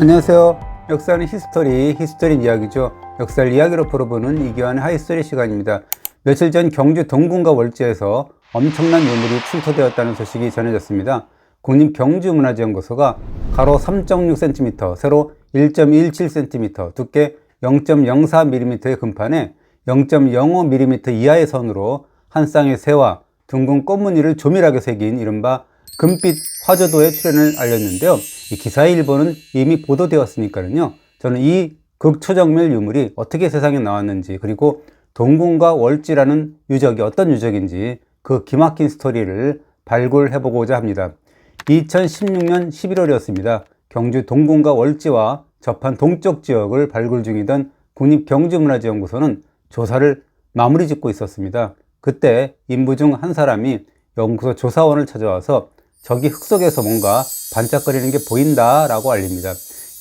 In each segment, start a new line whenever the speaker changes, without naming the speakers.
안녕하세요. 역사는 히스토리, 히스토리 이야기죠. 역사를 이야기로 풀어보는 이기환의 하이스토리 시간입니다. 며칠 전 경주 동궁과 월지에서 엄청난 유물이 출토되었다는 소식이 전해졌습니다. 국립 경주문화재연구소가 가로 3.6cm, 세로 1.17cm, 두께 0.04mm의 금판에 0.05mm 이하의 선으로 한 쌍의 새와 둥근 꽃무늬를 조밀하게 새긴 이른바 금빛 화저도의 출현을 알렸는데요. 이 기사의 일본은 이미 보도되었으니까요. 저는 이 극초정밀 유물이 어떻게 세상에 나왔는지 그리고 동궁과 월지라는 유적이 어떤 유적인지 그 기막힌 스토리를 발굴해보고자 합니다. 2016년 11월이었습니다. 경주 동궁과 월지와 접한 동쪽 지역을 발굴 중이던 국립경주문화재연구소는 조사를 마무리 짓고 있었습니다. 그때 인부 중 한 사람이 연구소 조사원을 찾아와서 저기 흙 속에서 뭔가 반짝거리는 게 보인다라고 알립니다.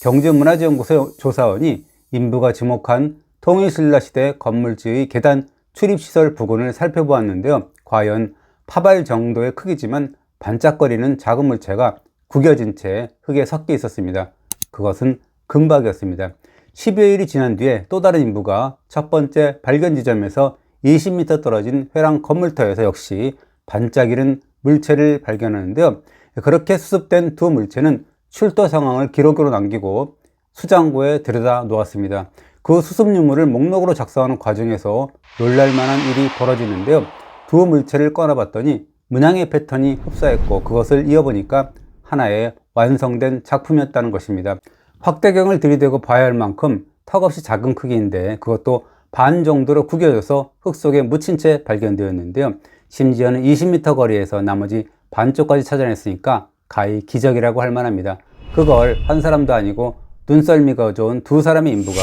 경주문화재연구소 조사원이 인부가 지목한 통일신라 시대 건물지의 계단 출입시설 부근을 살펴보았는데요. 과연 파발 정도의 크기지만 반짝거리는 작은 물체가 구겨진 채 흙에 섞여 있었습니다. 그것은 금박이었습니다. 10여일이 지난 뒤에 또 다른 인부가 첫 번째 발견 지점에서 20m 떨어진 회랑 건물터에서 역시 반짝이는 물체를 발견하는데요. 그렇게 수습된 두 물체는 출토 상황을 기록으로 남기고 수장고에 들여다 놓았습니다. 그 수습 유물을 목록으로 작성하는 과정에서 놀랄만한 일이 벌어지는데요. 두 물체를 꺼내봤더니 문양의 패턴이 흡사했고 그것을 이어보니까 하나의 완성된 작품이었다는 것입니다. 확대경을 들이대고 봐야 할 만큼 턱없이 작은 크기인데 그것도 반 정도로 구겨져서 흙 속에 묻힌 채 발견되었는데요. 심지어는 20m 거리에서 나머지 반쪽까지 찾아냈으니까 가히 기적이라고 할 만합니다. 그걸 한 사람도 아니고 눈썰미가 좋은 두 사람의 인부가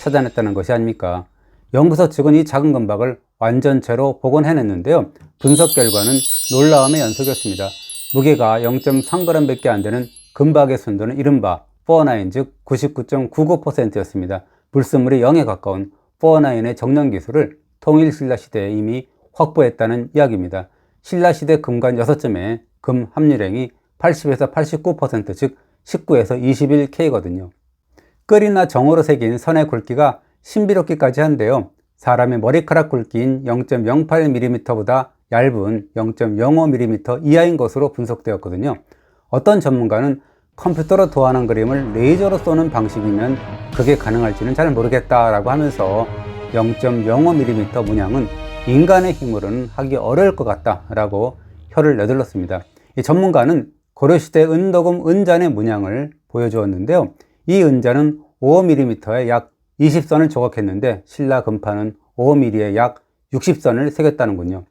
찾아냈다는 것이 아닙니까? 연구소 측은 이 작은 금박을 완전체로 복원해냈는데요. 분석 결과는 놀라움의 연속이었습니다. 무게가 0.3g밖에 안 되는 금박의 순도는 이른바 4-9, 즉 99.99%였습니다. 불순물이 0에 가까운 4-9의 정량 기술을 통일 신라 시대에 이미 확보했다는 이야기입니다. 신라 시대 금관 6점의 금 함유량이 80에서 89%, 즉 19에서 21K거든요. 끌이나 정으로 새긴 선의 굵기가 신비롭기까지 한데요. 사람의 머리카락 굵기인 0.08mm보다 얇은 0.05mm 이하인 것으로 분석되었거든요. 어떤 전문가는 컴퓨터로 도안한 그림을 레이저로 쏘는 방식이면 그게 가능할지는 잘 모르겠다라고 하면서 0.05mm 문양은 인간의 힘으로는 하기 어려울 것 같다라고 혀를 내둘렀습니다. 이 전문가는 고려시대 은도금 은잔의 문양을 보여주었는데요. 이 은잔은 5mm에 약 20선을 조각했는데 신라 금판은 5mm에 약 60선을 새겼다는군요.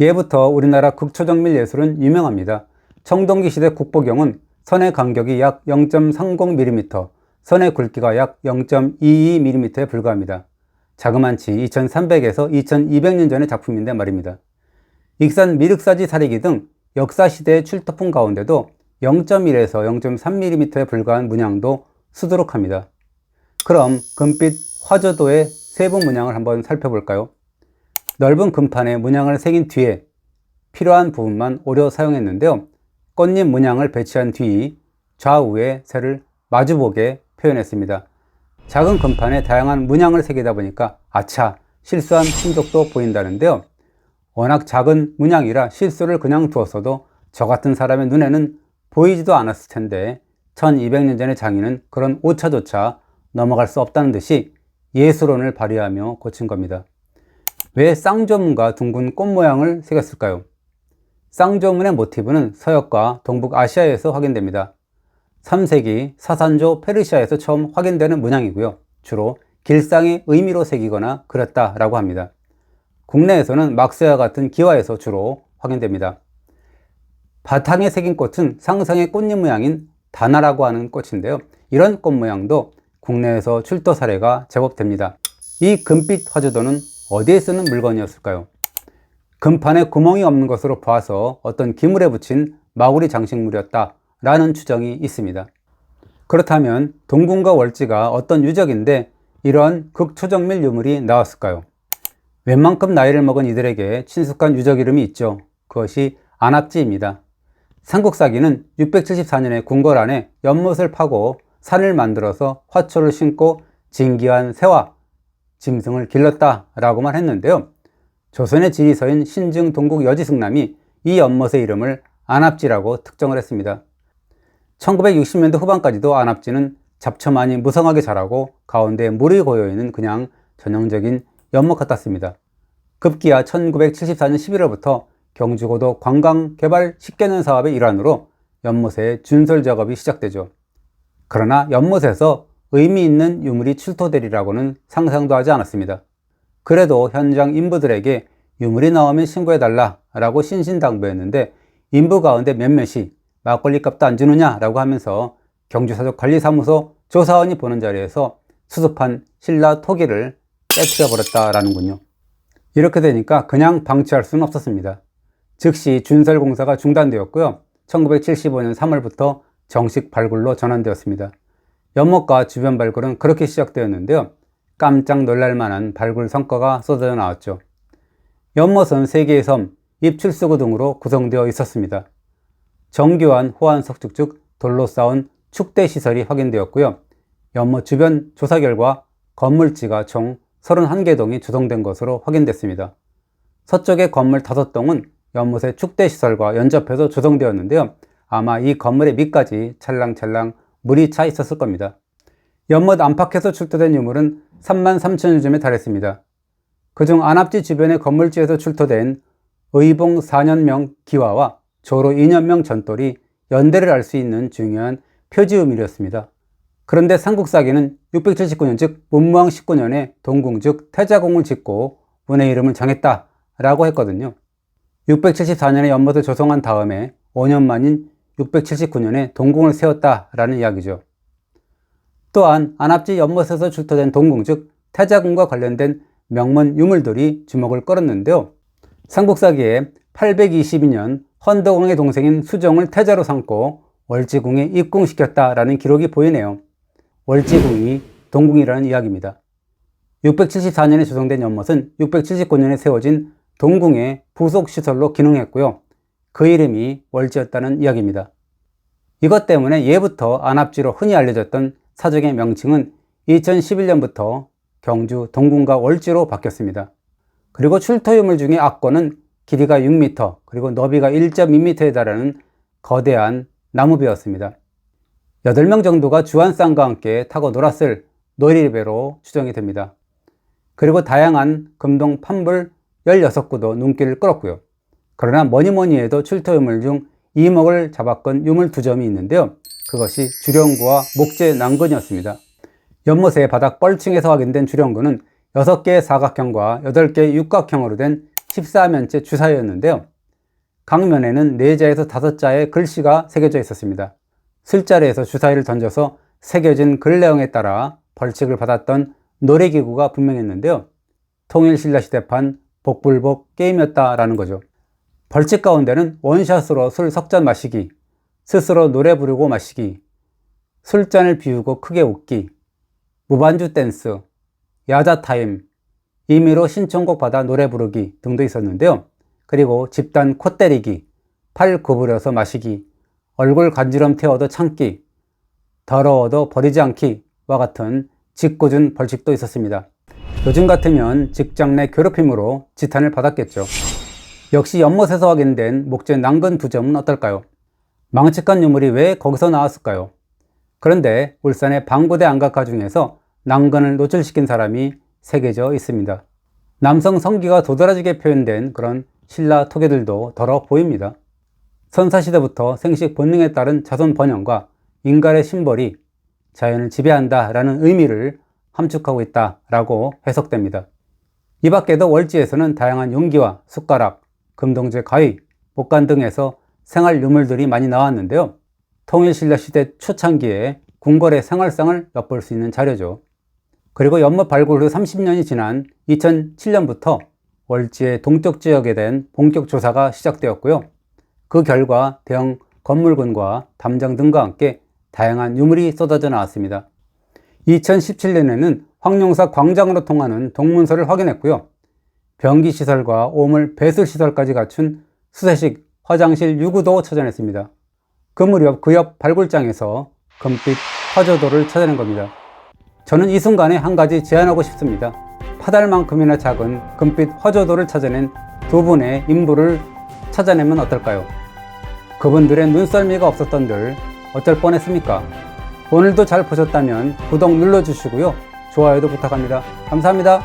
예부터 우리나라 극초정밀 예술은 유명합니다. 청동기 시대 국보경은 선의 간격이 약 0.30mm, 선의 굵기가 약 0.22mm에 불과합니다. 자그만치 2300에서 2200년 전의 작품인데 말입니다. 익산 미륵사지 사리기 등 역사시대의 출토품 가운데도 0.1에서 0.3mm에 불과한 문양도 수두룩합니다. 그럼 금빛 화저도의 세부 문양을 한번 살펴볼까요? 넓은 금판에 문양을 새긴 뒤에 필요한 부분만 오려 사용했는데요. 꽃잎 문양을 배치한 뒤 좌우에 새를 마주보게 표현했습니다. 작은 금판에 다양한 문양을 새기다 보니까 아차 실수한 흔적도 보인다는데요. 워낙 작은 문양이라 실수를 그냥 두었어도 저 같은 사람의 눈에는 보이지도 않았을 텐데 1200년 전의 장인은 그런 오차조차 넘어갈 수 없다는 듯이 예술론을 발휘하며 고친 겁니다. 왜 쌍조문과 둥근 꽃 모양을 새겼을까요? 쌍조문의 모티브는 서역과 동북아시아에서 확인됩니다. 3세기 사산조 페르시아에서 처음 확인되는 문양이고요. 주로 길상의 의미로 새기거나 그렸다라고 합니다. 국내에서는 막스와 같은 기와에서 주로 확인됩니다. 바탕에 새긴 꽃은 상상의 꽃잎 모양인 다나라고 하는 꽃인데요. 이런 꽃 모양도 국내에서 출토 사례가 제법 됩니다. 이 금빛 화조도는 어디에 쓰는 물건이었을까요? 금판에 구멍이 없는 것으로 봐서 어떤 기물에 붙인 마구리 장식물이었다 라는 추정이 있습니다. 그렇다면 동궁과 월지가 어떤 유적인데 이러한 극초정밀 유물이 나왔을까요? 웬만큼 나이를 먹은 이들에게 친숙한 유적 이름이 있죠. 그것이 안압지입니다. 삼국사기는 674년에 궁궐 안에 연못을 파고 산을 만들어서 화초를 심고 진기한 새와 짐승을 길렀다라고만 했는데요. 조선의 지리서인 신증 동국 여지승남이 이 연못의 이름을 안압지라고 특정을 했습니다. 1960년대 후반까지도 안압지는 잡초만이 무성하게 자라고 가운데 물이 고여있는 그냥 전형적인 연못 같았습니다. 급기야 1974년 11월부터 경주고도 관광 개발 10개년 사업의 일환으로 연못의 준설 작업이 시작되죠. 그러나 연못에서 의미 있는 유물이 출토되리라고는 상상도 하지 않았습니다. 그래도 현장 인부들에게 유물이 나오면 신고해달라 라고 신신당부했는데 인부 가운데 몇몇이 막걸리 값도 안 주느냐 라고 하면서 경주사족관리사무소 조사원이 보는 자리에서 수습한 신라 토기를 깨뜨려 버렸다라는군요. 이렇게 되니까 그냥 방치할 수는 없었습니다. 즉시 준설 공사가 중단되었고요. 1975년 3월부터 정식 발굴로 전환되었습니다. 연못과 주변 발굴은 그렇게 시작되었는데요. 깜짝 놀랄 만한 발굴 성과가 쏟아져 나왔죠. 연못은 세 개의 섬, 입출수구 등으로 구성되어 있었습니다. 정교한 호안 석축 즉 돌로 쌓은 축대 시설이 확인되었고요. 연못 주변 조사 결과 건물지가 총 31개 동이 조성된 것으로 확인됐습니다. 서쪽의 건물 5동은 연못의 축대 시설과 연접해서 조성되었는데요. 아마 이 건물의 밑까지 찰랑찰랑 물이 차 있었을 겁니다. 연못 안팎에서 출토된 유물은 3만 3천여 점에 달했습니다. 그중 안압지 주변의 건물지에서 출토된 의봉 4년명 기와와 조로 2년명 전돌이 연대를 알 수 있는 중요한 표지 의미였습니다. 그런데 삼국사기는 679년 즉 문무왕 19년에 동궁 즉 태자공을 짓고 운의 이름을 정했다라고 했거든요. 674년에 연못을 조성한 다음에 5년 만인 679년에 동궁을 세웠다라는 이야기죠. 또한 안압지 연못에서 출토된 동궁 즉 태자궁과 관련된 명문 유물들이 주목을 끌었는데요. 삼국사기에 822년 헌덕왕의 동생인 수정을 태자로 삼고 월지궁에 입궁시켰다라는 기록이 보이네요. 월지궁이 동궁이라는 이야기입니다. 674년에 조성된 연못은 679년에 세워진 동궁의 부속시설로 기능했고요. 그 이름이 월지였다는 이야기입니다. 이것 때문에 예부터 안압지로 흔히 알려졌던 사적의 명칭은 2011년부터 경주 동궁과 월지로 바뀌었습니다. 그리고 출토유물 중에 악권은 길이가 6m 그리고 너비가 1.2m에 달하는 거대한 나무배였습니다. 8명 정도가 주한쌍과 함께 타고 놀았을 놀이배로 추정이 됩니다. 그리고 다양한 금동 판불 16구도 눈길을 끌었고요. 그러나 뭐니 뭐니 해도 출토유물 중 이목을 잡았건 유물 두 점이 있는데요. 그것이 주령구와 목재 난근이었습니다. 연못의 바닥 뻘층에서 확인된 주령구는 6개의 사각형과 8개의 육각형으로 된 14면체 주사위였는데요. 각면에는 4자에서 5자의 글씨가 새겨져 있었습니다. 술자리에서 주사위를 던져서 새겨진 글 내용에 따라 벌칙을 받았던 노래기구가 분명했는데요. 통일신라시대판 복불복 게임이었다라는 거죠. 벌칙 가운데는 원샷으로 술 석잔 마시기, 스스로 노래 부르고 마시기, 술잔을 비우고 크게 웃기, 무반주 댄스, 야자 타임, 임의로 신청곡 받아 노래 부르기 등도 있었는데요. 그리고 집단 코 때리기, 팔 구부려서 마시기, 얼굴 간지럼 태워도 참기, 더러워도 버리지 않기와 같은 짓궂은 벌칙도 있었습니다. 요즘 같으면 직장 내 괴롭힘으로 지탄을 받았겠죠. 역시 연못에서 확인된 목재 난근 두 점은 어떨까요? 망측한 유물이 왜 거기서 나왔을까요? 그런데 울산의 방구대 안각화 중에서 난근을 노출시킨 사람이 새겨져 있습니다. 남성 성기가 도드라지게 표현된 그런 신라 토개들도 더러 보입니다. 선사시대부터 생식 본능에 따른 자손 번영과 인간의 심벌이 자연을 지배한다 라는 의미를 함축하고 있다 라고 해석됩니다. 이 밖에도 월지에서는 다양한 용기와 숟가락, 금동제 가위, 목간 등에서 생활 유물들이 많이 나왔는데요. 통일신라 시대 초창기에 궁궐의 생활상을 엿볼 수 있는 자료죠. 그리고 연못 발굴 후 30년이 지난 2007년부터 월지의 동쪽 지역에 대한 본격 조사가 시작되었고요. 그 결과 대형 건물군과 담장 등과 함께 다양한 유물이 쏟아져 나왔습니다. 2017년에는 황룡사 광장으로 통하는 동문서를 확인했고요. 변기시설과 오물 배수시설까지 갖춘 수세식 화장실 유구도 찾아냈습니다. 그 무렵 그 옆 발굴장에서 금빛 화조도를 찾아낸 겁니다. 저는 이 순간에 한 가지 제안하고 싶습니다. 파달만큼이나 작은 금빛 화조도를 찾아낸 두 분의 인물을 찾아내면 어떨까요? 그분들의 눈썰미가 없었던들 어쩔 뻔했습니까? 오늘도 잘 보셨다면 구독 눌러주시고요. 좋아요도 부탁합니다. 감사합니다.